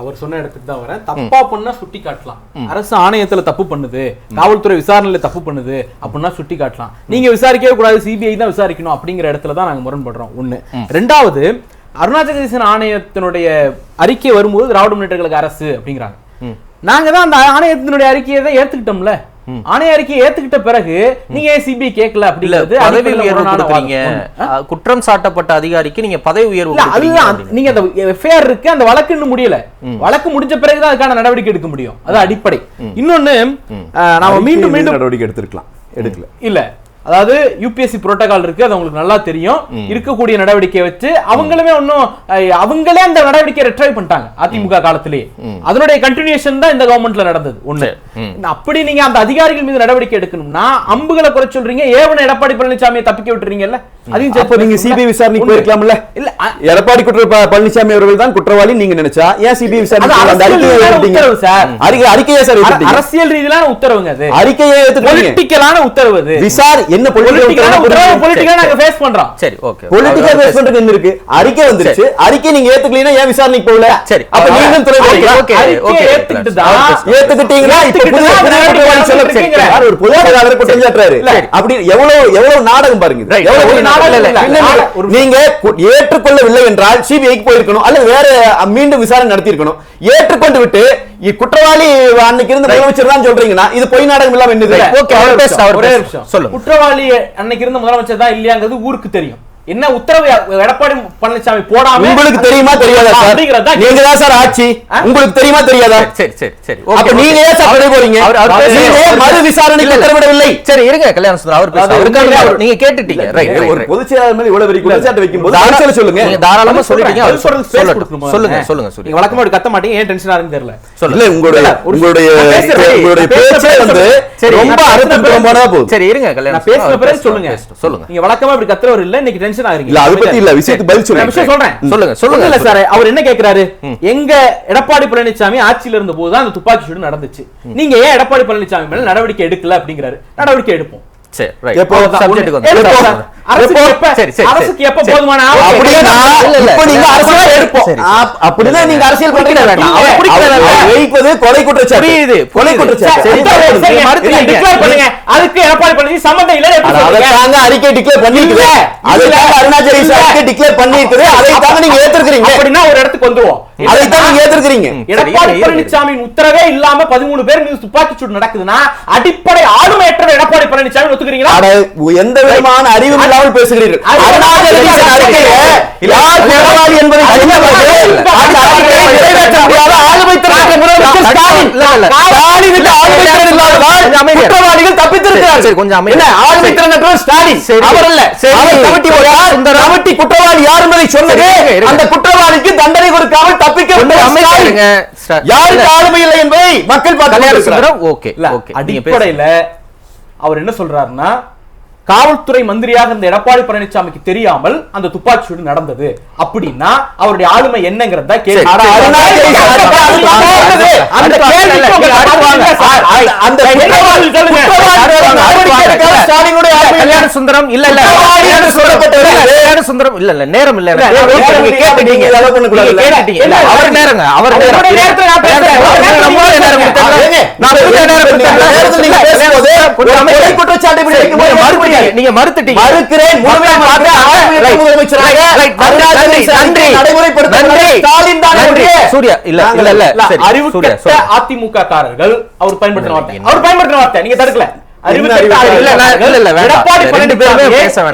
அவர் சொன்ன இடத்துக்கு தான் வரேன். தப்பா பண்ணா சுட்டி காட்டலாம். அரசு ஆணையத்துல தப்பு பண்ணுது. காவல்துறை விசாரணையில தப்பு பண்ணுது. அப்படின்னா சுட்டி காட்டலாம். நீங்க விசாரிக்கவே கூடாது. சிபிஐ தான் விசாரிக்கணும் அப்படிங்கிற இடத்துல தான் நாங்க முரண்படுறோம். ஒண்ணு. ரெண்டாவது அருணாச்சல ஆணையத்தினுடைய அறிக்கை வரும்போது திராவிட முன்னேற்ற கழக அரசு அப்படிங்கிறாங்க. நாங்க தான் அந்த ஆணையத்தினுடைய அறிக்கையை தான் ஏத்துக்கிட்டோம்ல. ஆணைய அறிக்கையை ஏத்துக்கிட்ட பிறகு நீங்க ஏன் சிபிஐ கேட்கல அப்படிங்கிறது பதவி உயர்வு கொடுக்குறீங்க. குற்றம் சாட்டப்பட்ட அதிகாரிக்கு நீங்க பதவி உயர்வு அதுதான். நீங்க அந்த எஃப்ஐஆர் இருக்கு அந்த வழக்கு இன்னும் முடியல. வழக்கு முடிஞ்ச பிறகுதான் அதுக்கான நடவடிக்கை எடுக்க முடியும். அது அடிப்படை. இன்னொன்னு நாம மீண்டும் மீண்டும் நடவடிக்கை எடுத்திருக்கலாம்? எடுக்கல. இல்ல அதாவது யூபிஎஸ்சி புரோட்டோகால் இருக்கு அது உங்களுக்கு நல்லா தெரியும். இருக்கக்கூடிய நடவடிக்கையை வச்சு அவங்களுமே ஒன்னும் அவங்களே அந்த நடவடிக்கையை ரெட்ரை பண்ணிட்டாங்க அதிமுக காலத்திலேயே. அதனுடைய கண்டினியூஷன் தான் இந்த கவர்மெண்ட்ல நடந்தது ஒண்ணு. அப்படி நீங்க அந்த அதிகாரிகள் மீது நடவடிக்கை எடுக்கணும்னா அம்புகளை குறை சொல்றீங்க ஏவன எடப்பாடி பழனிசாமியை தப்பிக்க விட்டுறீங்கல்ல? அதையும் அப்ப நீங்க? சிபிஐ விசாரணைக்கு. போயிருக்கலாம்ல? இல்ல எடப்பாடி குற்ற பழனிசாமி அவர்கள் தான் குற்றவாளி நீங்க நினைச்சா? ஏன் சிபிஐ அது விசாரணை சார். அறிக்கை அறிக்கையே சார். அரசியல் ரீதியிலான உத்தரவுங்க அது. அறிக்கையை பொலிட்டிக்கலான உத்தரவு அது. விசார் என்ன பொலிட்டிக்கலான உத்தரவு? பொலிட்டிக்கல் நாங்க ஃபேஸ் பண்றோம். சரி ஓகே பொலிட்டிக்கல் பேஸ் பண்றது என்ன இருக்கு? அறிக்கை வந்துருச்சு. அறிக்கை நீங்க ஏத்துக்கலீனா ஏன் விசாரணைக்கு போகல? சரி. அப்ப நீங்களும் துணை ஓகே? ஓகே. ஏத்துக்கிட்டு தான். ஏத்துக்கிட்டீங்களா? இப்ப ஒரு பொதுவாக குற்றம் சாட்டுறாரு. அப்படி எவ்வளவு எவ்வளவு நாடகம் பாருங்க. எவ்வளவு நீங்க ஏற்றுக்கொள்ளவில்லை என்றால் சிபிஐக்கு போயிருக்கணும். அல்லது வேற மீண்டும் விசாரணை நடத்தி இருக்கணும் ஏற்றுக்கொண்டு விட்டு குற்றவாளி அன்னைக்கு இருந்த முதலமைச்சர் தான் சொல்றீங்கன்னா இது பொய் நாடகம் இல்லாம என்னது. குற்றவாளி அன்னைக்கு இருந்த முதலமைச்சர் தான் இல்லையாங்கிறது ஊருக்கு தெரியும். என்ன உத்தரவு எடப்பாடி பழனிசாமி போடாம உங்களுக்கு தெரியுமா தெரியாதா சார் அப்படிங்கிறது தான் நீங்க தான் சார் ஆட்சி? உங்களுக்கு தெரியுமா தெரியாதா சரி சரி சரி அப்ப ஓகே, நீங்க. ஏன் சார் தடை போறீங்க நீங்க ஏன் மறு விசாரணைக்கு. உத்தரவிடவில்லை சரி இருங்க கல்யாண சுந்தரம் அவர் பேச அது அவருக்காக உண்மையிலே அவர் அவர் நீங்க கேட்டுட்டீங்க ரைட் ஒரு பொதுச் செயலாளர் மேல இவ்வளவு பெரிய குற்றச்சாட்டு வைக்கும்போது அரசியல் சொல்லுங்க நீங்க தாராளமா சொல்லிட்டீங்க. அவர் சொல்லுங்க முதல்ல. சொல்லுங்க நீங்க வழக்கமா இப்படி கத்த மாட்டீங்க ஏன் டென்ஷன் ஆகுதுன்னு தெரியல இல்ல சொல்லுங்க உங்களுடைய ஒரு- உங்களுடைய. உங்களுடைய. பேச்சே வந்து ரொம்ப பேசுறேன். புறம்பானதா போகுது சரி இருங்க கல்யாண நான் பேசின சுந்தரம், பிறகு சொல்லுங்க. சொல்லுங்க நீங்க வழக்கமா இப்படி கத்துறவர் இல்ல இன்னைக்கு டென்ஷன் ஆகுறீங்க இல்ல அது பத்தி இல்ல விஷயத்துக்கு பதில் நான் சொல்லுங்க விஷயம் சொல்றேன். சொல்லுங்க சொல்லுங்க. இல்ல சார் அவர் என்ன கேக்குறாரு? எங்க எடப்பாடி பழனிசாமி ஆட்சியில இருந்த போது அந்த துப்பாக்கி சூடு நடந்துச்சு. நீங்க ஏன் எடப்பாடி பழனிசாமி மேல நடவடிக்கை எடுக்கல அப்படிங்கிறாரு. நடவடிக்கை எடுப்போம். இப்ப நீங்க அரசியல் வேண்டாம். கொலை குற்றச்சாட்டு. கொலை. குற்றச்சாட்டு. அதுக்கு எடப்பாடி பழனிசாமி இல்ல அறிக்கை டிக்ளேர் இல்ல, அருணாச்சல இல்ல. அறிக்கை டிக்ளேர் பண்ணிருக்குது. அதைத்தாங்க நீங்க ஏத்துக்கிறீங்க அப்படின்னா ஒரு இடத்துக்கு வந்துருவோம். அதைத்தான் நீங்க ஏத்துக்கிறீங்க எடப்பாடி. பழனிசாமியின் உத்தரவே இல்லாம பதிமூணு பேர் துப்பாக்கி சூடு நடக்குதுன்னா அடிப்படை ஆளுமையற்ற எடப்பாடி பழனிசாமி ஒத்துக்கிறீங்களா? எந்த விதமான அறிவும் இல்லாமல் பேசுகிறீர்கள். யார் குற்றவாளி என்பதை திறன். குற்றவாளிகள் தப்பித்திருக்கிறார்கள். கொஞ்சம் என்ன. ஆளுமை. திறனற்றவர் ஸ்டாலின். அவர் அல்ல. கமிட்டி குற்றவாளி யார் என்பதை சொன்னது. அந்த குற்றவாளிக்கு தண்டனை கொடுக்காமல் தப்பிக்க யாருக்கு. ஆளுமை இல்லை என்பதை மக்கள் பார்த்து ஓகே ஓகே. அடிப்படையில அவர் என்ன சொல்கிறாருன்னா காவல்துறை மந்திரியாக இருந்த எடப்பாடி பழனிசாமிக்கு தெரியாமல் அந்த துப்பாக்கி சூடு நடந்தது. அப்படின்னா அவருடைய ஆளுமை என்னங்கிறத சுந்தரம். இல்ல இல்ல. சுந்தரம். இல்ல இல்ல. நேரம் இல்ல. அவர் நேரங்க. அவர் நேரம் குற்றச்சாட்டு நீங்க. மறுத்துட்டீங்க. மறுக்கிறேன். அதிமுக காரர்கள் அவர் பயன்படுத்தின வார்த்தை? அவர் பயன்படுத்தின வார்த்தை. நீங்க தடுக்கல.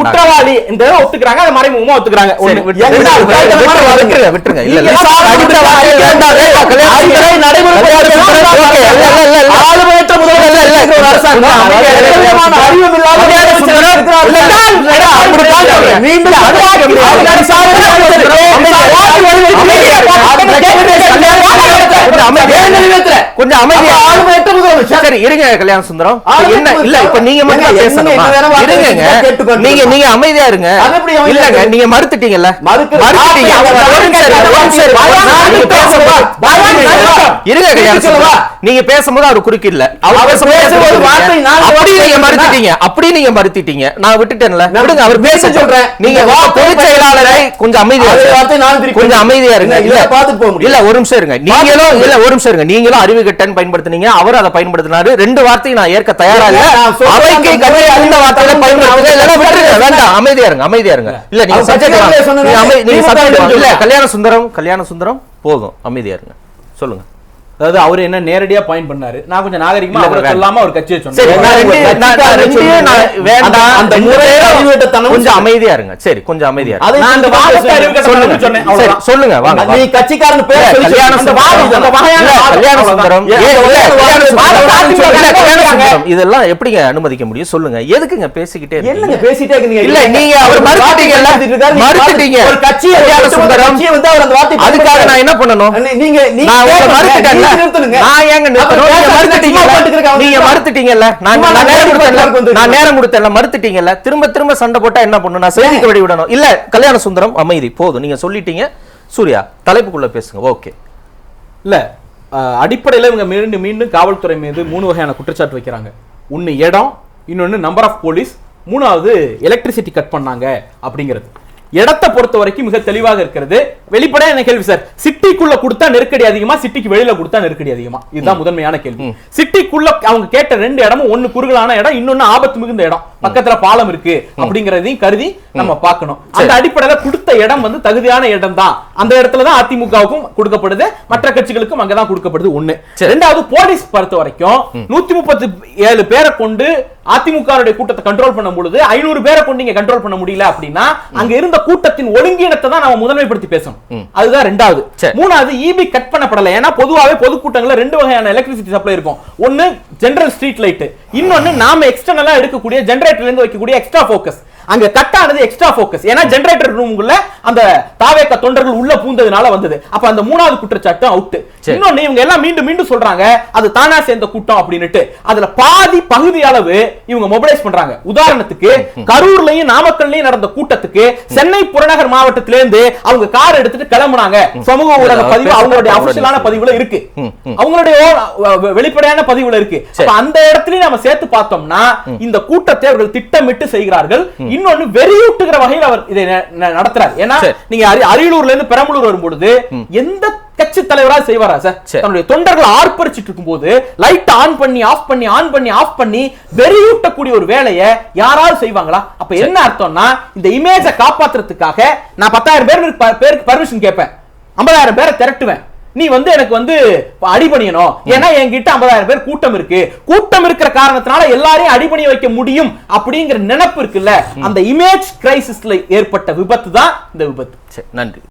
குற்றவாளி இந்த ஒத்துக்கிறாங்க அதை மறைமுகமா ஒத்துக்கிறாங்க. விட்டுருங்க. இல்ல. மீண்டும் கொஞ்சம் அமைதியா சரி இருங்க கல்யாண சுந்தரம். என்ன? இல்ல இப்ப நீங்க மட்டும் பேசணுமா? இருங்க நீங்க நீங்க அமைதியா இருங்க. இல்லங்க? நீங்க மறுத்துட்டீங்கல்ல. மறுத்துட்டீங்க அவர் ஒரு நிமிஷம் இருங்க, ஒரு நிமிஷம் இருங்க. வாய் நான் வாய் பேச வாய் போறேன். வாய் வாய் இருங்க. வாய் இருங்க கல்யாண திருப்பி சொல்லவா? நீங்க பேசும்போது அவர் குறுக்கிடல. அவர் அவர் பேசும்போது. வார்த்தை அப்படி நீங்க? மறுத்துட்டீங்க. அப்படி நீங்க மறுத்திட்டீங்க. நான் விட்டுட்டேன்ல. விடுங்க அவர் பேச சொல்றேன். நீங்க வார்த்தை பொதுச் செயலாளரை கொஞ்சம் அமைதியா கொஞ்சம் அமைதியா இருங்க. இல்ல, இதை பார்த்துட்டு போக முடியும். இல்ல ஒரு நிமிஷம் இருங்க. நீங்களும் இல்ல ஒரு நிமிஷம் இருங்க. நீங்களும் அறிவு கட்டன் பயன்படுத்துனீங்க. அவர் அதை பயன்படுத்தினாரு. ரெண்டு வார்த்தையும் நான் ஏற்க தயாரா இல்ல அவைக்கு கதை முறை அந்த வார்த்தையில பயன்படுத்துங்க விட்டுருங்க. வேண்டாம். அமைதியா இருங்க அமைதியா இருங்க. இல்ல. நீங்க சப்ஜெக்ட் நீங்க சப்ஜெக்ட் இல்ல. கல்யாண சுந்தரம் கல்யாண சுந்தரம் போதும். அமைதியா இருங்க. சொல்லுங்க. அதாவது அவர் என்ன நேரடியா பாயிண்ட் பண்ணாரு. நான் கொஞ்சம் நாகரிகமா அவரை. சொல்லாம அவர் கட்சியை சரி சொன்னேன் கொஞ்சம் அமைதியா இருங்க. சரி கொஞ்சம் அமைதியா சொல்லுங்க. வாங்க நீ. கட்சிக்காரன் பேர் இதெல்லாம் எப்படிங்க அனுமதிக்க முடியும்? சொல்லுங்க. எதுக்குங்க பேசிக்கிட்டே இருக்கீங்க? பேசிட்டே இருக்கீங்க? இல்ல, நீங்க அவர் ஒரு நீங்க மறுத்துட்டீங்க. ஒரு கட்சியை கல்யாண சுந்தரம். வந்து அவர் அந்த வார்த்தை அதுக்காக நான் என்ன பண்ணணும்? நீ- நீங்க நீங்க நான் ஏங்க நீங்க மறுத்துட்டீங்கல்ல. நான் நேரம். கொடுத்தேன். நான் நேரம் கொடுத்தேன்ல. மறுத்துட்டீங்கல்ல. திரும்ப திரும்ப சண்டை போட்டா என்ன பண்ணணும் நான் செய்திக்கு வழி விடணும் இல்ல கல்யாண சுந்தரம் அமைதி. போதும். நீங்க சொல்லிட்டீங்க. சூர்யா தலைப்புக்குள்ள பேசுங்க. ஓகே. இல்ல அடிப்படையில இவங்க மீண்டும் மீண்டும் காவல்துறை மீது மூணு வகையான குற்றச்சாட்டு வைக்கிறாங்க. ஒன்னு இடம் இன்னொன்னு நம்பர் ஆஃப் போலீஸ் மூணாவது எலக்ட்ரிசிட்டி கட் பண்ணாங்க அப்படிங்கிறது. இடத்தை பொறுத்த வரைக்கும் மிக தெளிவாக இருக்கிறது. வெளிப்படையா என்ன கேள்வி சார்? சிட்டிக்குள்ள கொடுத்தா நெருக்கடி அதிகமா சிட்டிக்கு வெளியில கொடுத்தா நெருக்கடி அதிகமா? இதுதான் முதன்மையான கேள்வி. சிட்டிக்குள்ள அவங்க கேட்ட ரெண்டு இடமும் ஒன்னு குறுகலான இடம் இன்னொன்னு ஆபத்து மிகுந்த இடம். பக்கத்துல பாலம் இருக்கு அப்படிங்கறதையும் கருதி நம்ம பார்க்கணும். அந்த அடிப்படையில கொடுத்த இடம் வந்து தகுதியான இடம் தான் அந்த இடத்துல தான் அதிமுகவுக்கும் கொடுக்கப்படுது மற்ற கட்சிகளுக்கும் அங்கதான் கொடுக்கப்படுது ஒண்ணு. ரெண்டாவது போலீஸ் பொறுத்த வரைக்கும் நூத்தி முப்பத்தி ஏழு பேரை கொண்டு அதிமுக கூட்டத்தை கண்ட்ரோல் பண்ண பொழுது ஐநூறு பேரை கொண்டு இங்க கண்ட்ரோல் பண்ண முடியல அப்படின்னா அங்க இருந்த கூட்டத்தின் ஒழுங்கீனத்தை தான் நம்ம முதன்மைப்படுத்தி பேசணும். அதுதான் ரெண்டாவது. மூணாவது இபி கட் பண்ணப்படல. ஏன்னா பொதுவாவே பொதுக்கூட்டங்கள்ல ரெண்டு வகையான எலக்ட்ரிசிட்டி சப்ளை இருக்கும். ஒன்னு ஜெனரல் ஸ்ட்ரீட் லைட் இன்னொன்னு நாம எக்ஸ்டர்னலா எடுக்கக்கூடிய ஜெனரேட்டர்ல இருந்து வைக்கக்கூடிய எக்ஸ்ட்ரா ஃபோக்கஸ் அங்க கட் ஆனது எக்ஸ்ட்ரா ஃபோக்கஸ் ஏன்னா ஜெனரேட்டர் ரூமுக்குள்ள அந்த தாவேக்க தொண்டர்கள் உள்ள பூந்ததுனால வந்தது. அப்ப அந்த மூணாவது குற்றச்சாட்டு அவுட். இன்னொன்னு இவங்க எல்லாம் மீண்டும் மீண்டும் சொல்றாங்க அது தானா சேர்ந்த கூட்டம் அப்படின்னுட்டு. அதுல பாதி பகுதி அளவு இவங்க மொபிலைஸ் பண்றாங்க. உதாரணத்துக்கு கரூர்லயும் நாமக்கல்லையும் நடந்த கூட்டத்துக்கு சென்னை புறநகர் மாவட்டத்தில இருந்து அவங்க கார் எடுத்துட்டு கிளம்புனாங்க. சமூக ஊடக பதிவு அவங்களுடைய அபிஷியலான. பதிவுல இருக்கு. அவங்களுடைய வெளிப்படையான பதிவுல இருக்கு. அந்த இடத்துலயும் நம்ம சேர்த்து பார்த்தோம்னா இந்த கூட்டத்தை அவர்கள் திட்டமிட்டு செய்கிறார்கள். இன்னொன்னு வெறியூட்டுகிற வகையில் அவர் இதை நடத்துறார். ஏன்னா. நீங்க அரி- அரியலூர்ல இருந்து பெரம்பலூர் வரும்பொழுது எந்த கட்சி தலைவரா செய்வாரா சார். தன்னுடைய தொண்டர்கள் ஆர்ப்பரிச்சிட்டு இருக்கும்போது லைட் ஆன் பண்ணி ஆஃப் பண்ணி ஆன் பண்ணி ஆஃப் பண்ணி வெறியூட்டக்கூடிய ஒரு வேலையை யாராவது செய்வாங்களா? அப்ப என்ன அர்த்தம்னா இந்த இமேஜை காப்பாத்துறதுக்காக நான் பத்தாயிரம் பேர் பேருக்கு பர்மிஷன் கேட்பேன். ஐம்பதாயிரம் பேரை திரட்டுவேன். நீ வந்து எனக்கு வந்து அடிபணியணும் ஏன்னா என்கிட்ட ஐம்பதாயிரம் பேர் கூட்டம் இருக்கு. கூட்டம் இருக்கிற காரணத்தினால எல்லாரையும் அடிபணிய வைக்க முடியும் அப்படிங்கிற நினைப்பு இருக்குல்ல. அந்த இமேஜ் கிரைசிஸ்ல ஏற்பட்ட விபத்து தான் இந்த விபத்து. நன்றி.